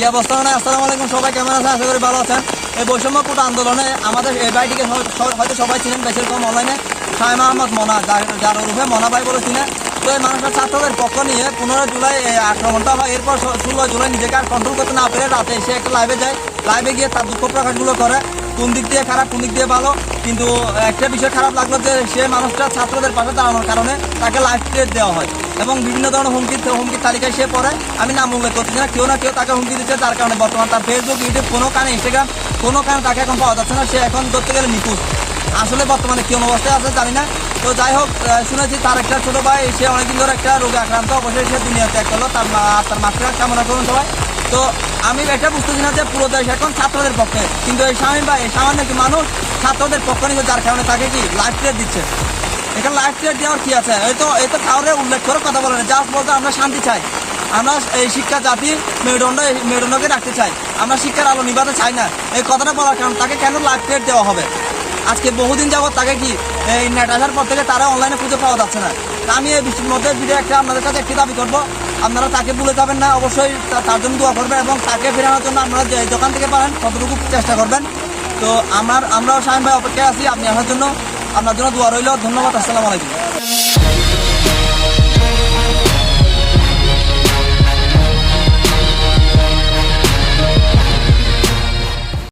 কি অবস্থা মানে? আসসালামু আলাইকুম, সবাই কেমন আছেন? আশা করি ভালো আছেন। এই বৈষম্য কোট আন্দোলনে আমাদের এই হ- হয়তো সবাই ছিলেন বেশির কম অনলাইনে শাহেমা আহমদ মনা, যার যার রূপে মনা ভাই বলে চিনে তো এই মানুষের ছাত্রদের পক্ষ নিয়ে পনেরো জুলাই আক্রমণটা হয় এরপর ষোলো জুলাই নিজেকে আর কন্ট্রোল করতে না পেরে রাতে সে একটা লাইভে যায়। লাইভে গিয়ে তার দুঃখ প্রকাশগুলো করে। কোন দিক দিয়ে খারাপ, কোন দিক দিয়ে ভালো। কিন্তু একটা বিষয় খারাপ লাগল যে সে মানুষটা ছাত্রদের পাশে দাঁড়ানোর কারণে তাকে লাইফ ট্রেড দেওয়া হয়। এবং বিভিন্ন ধরনের হুমকি, হুমকির তালিকায় সে পড়ে। আমি নাম উল্লেখ করতেছি না। কেউ না কেউ তাকে হুমকি দিচ্ছে। তার কারণে বর্তমান তার ফেসবুক ইউটিউব কোনো কানে ইনস্টাগ্রাম কোনো কানে তাকে এখন পাওয়া যাচ্ছে না। সে এখন ধরতে গেলে নিখোঁজ আসলে বর্তমানে কেমন অবস্থায় আছে জানি না। তো যাই হোক শুনেছি তার একটা ছোট ভাই, সে অনেকদিন ধরে একটা রোগে আক্রান্ত। অবশ্যই সে দুনিয়া ত্যাগ করল তার তার মাত্রা কামনা করুন সবাই। তো আমি এটা বুঝতেছি না যে পুরো দেশ এখন ছাত্রদের পক্ষে। কিন্তু এই স্বামী ভাই, এই সামান্য কি মানুষ ছাত্রদের পক্ষে নিচ্ছে যার কারণে তাকে কি লাইফ প্লেট দিচ্ছে? এখানে লাইফ প্লেট দেওয়ার কি আছে? এই তো এই তো কাউরে উল্লেখ করে কথা বলে না। জাস্ট বলতে আমরা শান্তি চাই। আমরা এই শিক্ষা জাতি মেরুদণ্ড মেরুদণ্ডকে রাখতে চাই। আমরা শিক্ষার আলো নিবাতে চাই না। এই কথাটা বলার কারণ তাকে কেন লাইফ প্লেট দেওয়া হবে? আজকে বহুদিন যাবত তাকে কি এই নেট আসার পর থেকে তারা অনলাইনে খুঁজে পাওয়া যাচ্ছে না। আমি এই বৃষ্টির মধ্যে ভিডিও একটা আপনাদের কাছে একটি দাবি করব। আপনারা তাকে ভুলে যাবেন না, অবশ্যই তার জন্য দোয়া করবেন এবং তাকে ফেরানোর জন্য আপনারা যে দোকান থেকে পারেন ততটুকু চেষ্টা করবেন। তো আমার আমরাও সাহেব ভাই অপেক্ষায় আছি, আপনি আসার জন্য। আপনার জন্য দোয়া রইল। ধন্যবাদ, আসসালামু আলাইকুম।